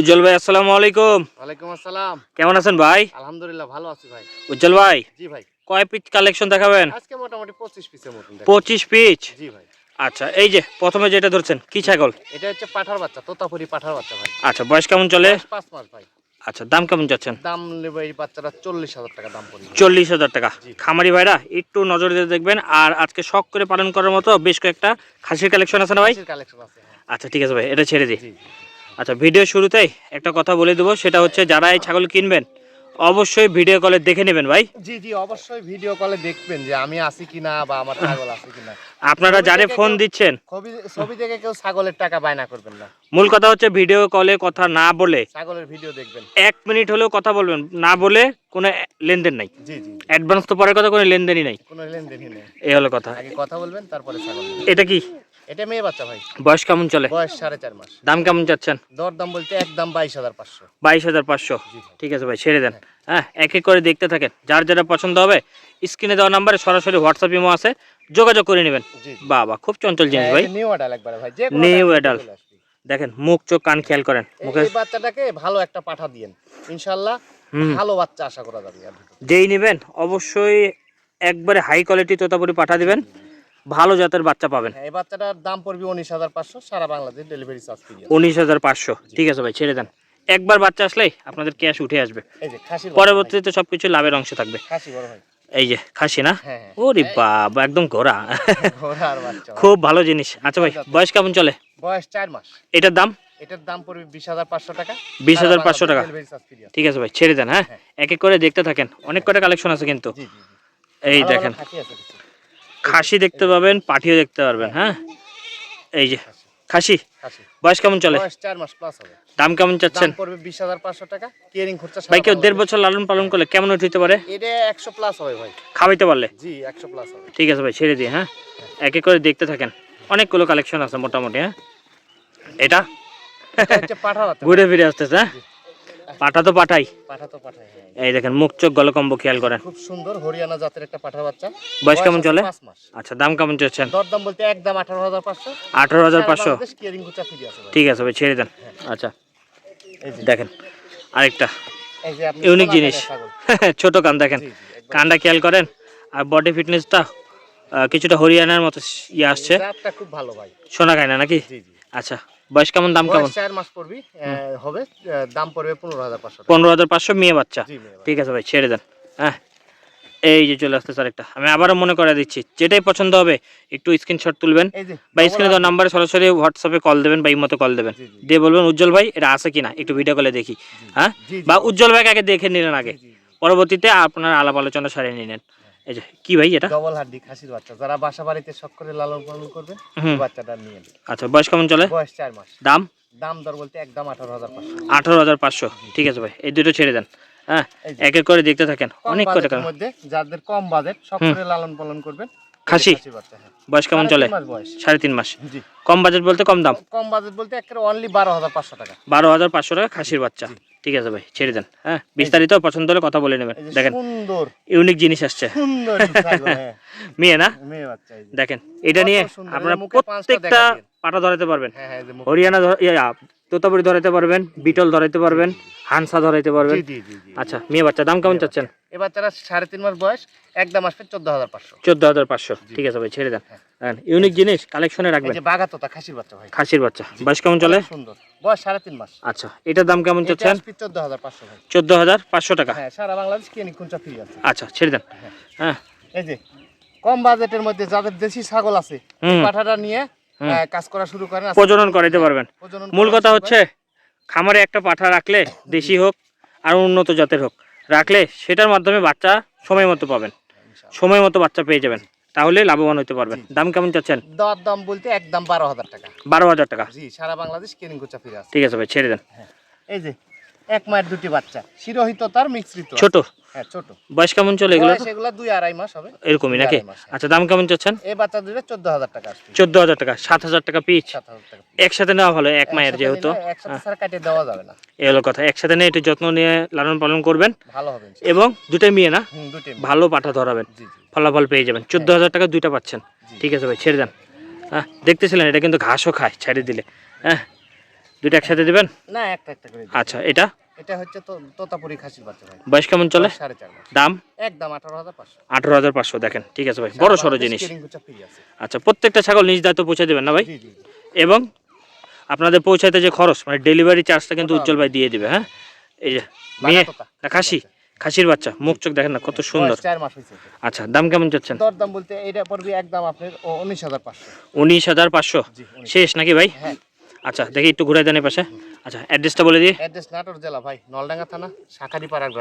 উজ্জ্বল ভাই আসসালামু আলাইকুম। ওয়ালাইকুম আসসালাম। কেমন আছেন ভাই? আলহামদুলিল্লাহ ভালো আছি ভাই। উজ্জ্বল ভাই জি ভাই। কয় পিস কালেকশন দেখাবেন? আজকে মোটামুটি পঁচিশ পিসের মতন দেখ পঁচিশ পিস জি ভাই। আচ্ছা এই যে প্রথমে যেটা ধরছেন কি ছাগল? এটা হচ্ছে পাঠার বাচ্চা তোতাপুরি পাঠার বাচ্চা ভাই। আচ্ছা বয়স কেমন চলে? বয়স পাঁচ মাস ভাই। আচ্ছা দাম কেমন যাচ্ছেন? দাম নেবে এই বাচ্চাটা চল্লিশ হাজার টাকা দাম পড়বে। চল্লিশ হাজার টাকা। খামারি ভাইরা একটু নজর দিয়ে দেখবেন। আর আজকে শখ করে পালন করার মতো বেশ কয়েকটা খাসির কালেকশন আছে না ভাই? কালেকশন আছে হ্যাঁ। আচ্ছা ঠিক আছে ভাই এটা ছেড়ে দিই। আচ্ছা ভিডিও শুরুতেই একটা কথা বলে দেবো সেটা হচ্ছে যারা এই ছাগল কিনবেন অবশ্যই ভিডিও কলে দেখে নেবেন ভাই। জি জি অবশ্যই ভিডিও কলে দেখবেন যে আমি আছি কিনা বা আমার ছাগল আছে কিনা। আপনারা যারে ফোন দিচ্ছেন। ছবি ছবি দেখে কেউ ছাগলের টাকা বায়না করবেন না। মূল কথা হচ্ছে ভিডিও কলে কথা না বলে ছাগলের ভিডিও দেখবেন। এক মিনিট হলেও কথা বলবেন না বলে কোনো লেনদেন নাই। জি জি অ্যাডভান্স তো পরে কথা কোনো লেনদেনই নাই। কোনো লেনদেনই নেই। এই হলো কথা। আগে কথা বলবেন তারপরে ছাগল এটা কি? এটা মেয়ে বাচ্চা ভাই। বয়স কেমন চলে? বয়স সাড়ে চার মাস। দাম কেমন চাচ্ছেন? দর দাম বলতে একদম বাইশ হাজার পাঁচশো। বাইশ হাজার পাঁচশো? ঠিক আছে ভাই ছেড়ে দেন। হ্যাঁ এক এক করে দেখতে থাকেন। যার যেটা পছন্দ হবে স্ক্রিনে দেওয়া নাম্বারে সরাসরি হোয়াটসঅ্যাপ ইমো আছে যোগাযোগ করে নেবেন। বাবা খুব চঞ্চল জিনিস ভাই। নিউ অ্যাডাল একবারে ভাই New adult। দেখেন মুখ চোখ কান খেয়াল করেন। মুখে বাচ্চাটাকে ভালো একটা পাঠা দিয়েন। ইনশাল্লাহ ভালো বাচ্চা আশা করা যাবে। যেই নেবেন অবশ্যই একবারে হাই কোয়ালিটি তোতাপুরি পাঠা দিবেন। ভালো জাতের বাচ্চা পাবেন। হ্যাঁ এই বাচ্চাটার দাম পড়বে উনিশ হাজার পাঁচশো সারা বাংলাদেশ ডেলিভারি চার্জ উনিশ হাজার পাঁচশো। ঠিক আছে ভাই ছেড়ে দেন। একবার বাচ্চা আসলেই আপনাদের ক্যাশ উঠে আসবে। পরবর্তীতে সবকিছু লাভের অংশ থাকবে। এই যে খাসি না? হ্যাঁ হ্যাঁ। ওরে বাবা একদম ঘোরা ঘোড়া। খুব ভালো জিনিস। আচ্ছা ভাই বয়স কেমন চলে? বয়স চার মাস। এটার দাম? এটার দাম পড়বে বিশ হাজার পাঁচশো টাকা। বিশ হাজার পাঁচশো টাকা। ঠিক আছে ভাই ছেড়ে দেন হ্যাঁ। এক এক করে দেখতে থাকেন। অনেক কটা কালেকশন আছে কিন্তু। এই দেখেন। খাসি দেখতে পাবেন পাঠিও দেখতে পারবেন হ্যাঁ? এই যে খাসি বয়স কেমন চলে? দাম কেমন চাচ্ছেন? বিশ হাজার পাঁচশো টাকা কেয়ারিং খরচা ভাই কেউ দেড় বছর লালন পালন করলে কেমন উঠতে পারে? এটা একশো প্লাস হবে ভাই। খাওয়াইতে পারলে? জি একশো প্লাস হবে। ঠিক আছে ভাই ছেড়ে দিই হ্যাঁ? এক এক করে দেখতে থাকেন। অনেকগুলো কালেকশন আছে মোটামুটি হ্যাঁ? এটা? ঘুরে ফিরে আসতেছে হ্যাঁ? পাঠা তো পাঠাই। পাঠা তো পাঠায় হ্যাঁ। এই দেখেন মুখ চোখ গলকম্ব খেয়াল করেন। খুব সুন্দর হরিয়ানা জাতের একটা পাঠা বাচ্চা। বয়স কেমন চলে? আচ্ছা দাম কেমন চাচ্ছেন দরদাম বলতে একদম আঠারো হাজার পাঁচশো। আঠারো হাজার পাঁচশো। ঠিক আছে ভাই ছেড়ে দেন। আচ্ছা। এই যে। দেখেন আরেকটা। এই যে আপনি ইউনিক জিনিস। ছোট কান দেখেন। কানটা খেয়াল করেন আর বডি ফিটনেসটা কিছুটা হরিয়ানার মতো ইয়ে আসছে। খুব ভালো ভাই। সোনা খায় না নাকি? জি জি। আচ্ছা। বয়স কেমন দাম কেমন? চার মাস পড়বি হবে দাম পড়বে পনেরো হাজার পাঁচশো পনেরো হাজার পাঁচশো মেয়ে বাচ্চা। ঠিক আছে ভাই ছেড়ে দেন। হ্যাঁ এই যে চলে আসতে স্যার একটা আমি আবারও মনে করে দিচ্ছি যেটাই পছন্দ হবে একটু স্ক্রিনশট তুলবেন। এই বা স্ক্রিনে দেওয়া নাম্বারে সরাসরি হোয়াটসঅ্যাপে কল দেবেন বা ইমতো কল দেবেন। দিয়ে বলবেন উজ্জ্বল ভাই এটা আছে কিনা? একটু ভিডিও কলে দেখি। হ্যাঁ? বা উজ্জ্বল ভাইকে আগে দেখে নিলেন আগে। পরবর্তীতে আপনার আলাপ আলোচনা সারিয়ে নিলেন। এই যে কি ভাই এটা? ডবল হাড্ডি খাসির বাচ্চা। যারা বাসা বাড়িতে শখ করে লালন পালন করবে বাচ্চাটা নিয়ে আচ্ছা বয়স কেমন চলে? বয়স চার মাস। দাম? দাম দর বলতে একদম আঠারো হাজার পাঁচশো। আঠারো হাজার পাঁচশো। ঠিক আছে ভাই এই দুটো ছেড়ে দেন। হ্যাঁ এক এক করে দেখতে থাকেন। অনেক কটা বাজেটের মধ্যে যাদের কম বাজেট সব করে লালন পালন করবেন খাসি? হ্যাঁ। বয়স কেমন চলে? সাড়ে তিন মাস। কম বাজেট বলতে কম দাম? কম বাজেট বলতে একেবারে অনলি বারো হাজার পাঁচশো টাকা। বারো হাজার পাঁচশো টাকা খাসির বাচ্চা। ঠিক আছে ভাই ছেড়ে দেন হ্যাঁ? বিস্তারিত পছন্দ হলে কথা বলে নেবেন। দেখেন সুন্দর। ইউনিক জিনিস আসছে। হ্যাঁ। মেয়ে না। দেখেন এটা নিয়ে আপনারা প্রত্যেকটা পাটা ধরাতে পারবেন। হ্যাঁ হরিয়ানা তোতাপুরি ধরাইতে পারবেন বিটল ধরাইতে পারবেন হানসা ধরাইতে পারবেন। আচ্ছা মেয়ে বাচ্চা দাম কেমন চাচ্ছেন? এ তারা সাড়ে তিন মাস বয়স একদম আসবে চোদ্দ হাজার পাঁচশো। চোদ্দ হাজার পাঁচশো। ঠিক আছে ভাই ছেড়ে দেন। ইউনিক জিনিস কালেকশনে রাখবেন। যে বাগাতোতা খাসির বাচ্চা ভাই। খাসির বাচ্চা। বয়স কেমন চলে? সুন্দর। বয়স সাড়ে তিন মাস। আচ্ছা এটার দাম কেমন চাচ্ছেন? চোদ্দ হাজার পাঁচশো ভাই। চোদ্দ হাজার পাঁচশো টাকা। হ্যাঁ সারা বাংলাদেশ কে নিকুঞ্চা ফ্রি আছে। আচ্ছা ছেড়ে দেন। হ্যাঁ। হ্যাঁ। এই যে কম বাজেটের মধ্যে যাদের দেশি ছাগল আছে পাঠাটা নিয়ে। কাজ করা শুরু করেন প্রজনন করাইতে পারবেন। প্রজনন মূল কথা হচ্ছে খামারে একটা পাঠা রাখলে দেশি হোক আর উন্নত জাতের হোক। রাখলে সেটার মাধ্যমে বাচ্চা সময় মতো পাবেন। সময় মতো বাচ্চা পেয়ে যাবেন। তাহলে লাভবান হতে পারবেন। দাম কেমন চাচ্ছেন? দর দাম বলতে একদম বারো হাজার টাকা। বারো হাজার টাকা। জি সারা বাংলাদেশ কেনিং কোচা ফিরে ঠিক আছে ভাই ছেড়ে দেন। এই যে এক মায়ের দুটি বাচ্চা শিরোহিত তার মিশ্রিত। ছোট। হ্যাঁ ছোট। বয়স কেমন চলে এগুলো? বয়স দুই আড়াই মাস হবে। এরকমই নাকি? আড়াই মাস, হ্যাঁ। আচ্ছা দাম কেমন চাচ্ছেন? এই বাচ্চা দুটো চোদ্দ হাজার টাকা চোদ্দ হাজার টাকা সাত হাজার টাকা পিচ। সাত হাজার টাকা একসাথে নেওয়া ভালো এক মায়ের যেহেতু। নিলে একসাথে ছাড়া কাটিয়ে দেওয়া যাবে না। এই হলো কথা একসাথে নিয়ে একটু যত্ন নিয়ে লালন পালন করবেন। ভালো হবে এবং দুটাই মেয়ে না? ভালো পাঠা ধরাবেন। ফলাফল পেয়ে যাবেন। চোদ্দ হাজার টাকা দুইটা পাচ্ছেন। ঠিক আছে ভাই ছেড়ে দেন। হ্যাঁ দেখতেছিলেন এটা কিন্তু ঘাসও খায় ছেড়ে দিলে। হ্যাঁ দুইটা একসাথে দিবেন? না একটা একটা করে আচ্ছা এটা? এটা হচ্ছে তো তোতাপুরি খাসির বাচ্চা ভাই। বয়স কেমন চলে? সাড়ে চার দাম? একদম আঠারো হাজার পাঁচশো। আঠারো হাজার পাঁচশো দেখেন ঠিক আছে ভাই বড় সড়ো জিনিস। আচ্ছা প্রত্যেকটা ছাগল নিজ দায়িত্ব পৌঁছে দেবেন না ভাই। এবং আপনাদের পৌঁছাতে যে খরচ মানে ডেলিভারি চার্জটা কিন্তু উজ্জ্বল ভাই দিয়ে দিবে হ্যাঁ? এই যে মেয়ে না খাসি? খাসির বাচ্চা মুখ চোখ দেখেন না কত সুন্দর। আচ্ছা দাম কেমন চাচ্ছেন? দরদাম বলতে এটা পড়বে একদম আপনার উনিশ হাজার পাঁচশো। উনিশ হাজার পাঁচশো? শেষ নাকি ভাই? হ্যাঁ। আচ্ছা দেখি একটু ঘুরে দেন পাশে আচ্ছা অ্যাড্রেসটা বলে দিই। অ্যাড্রেস নাটোর জেলা, ভাই, নলডাঙ্গা থানা শাখারি পাড়ার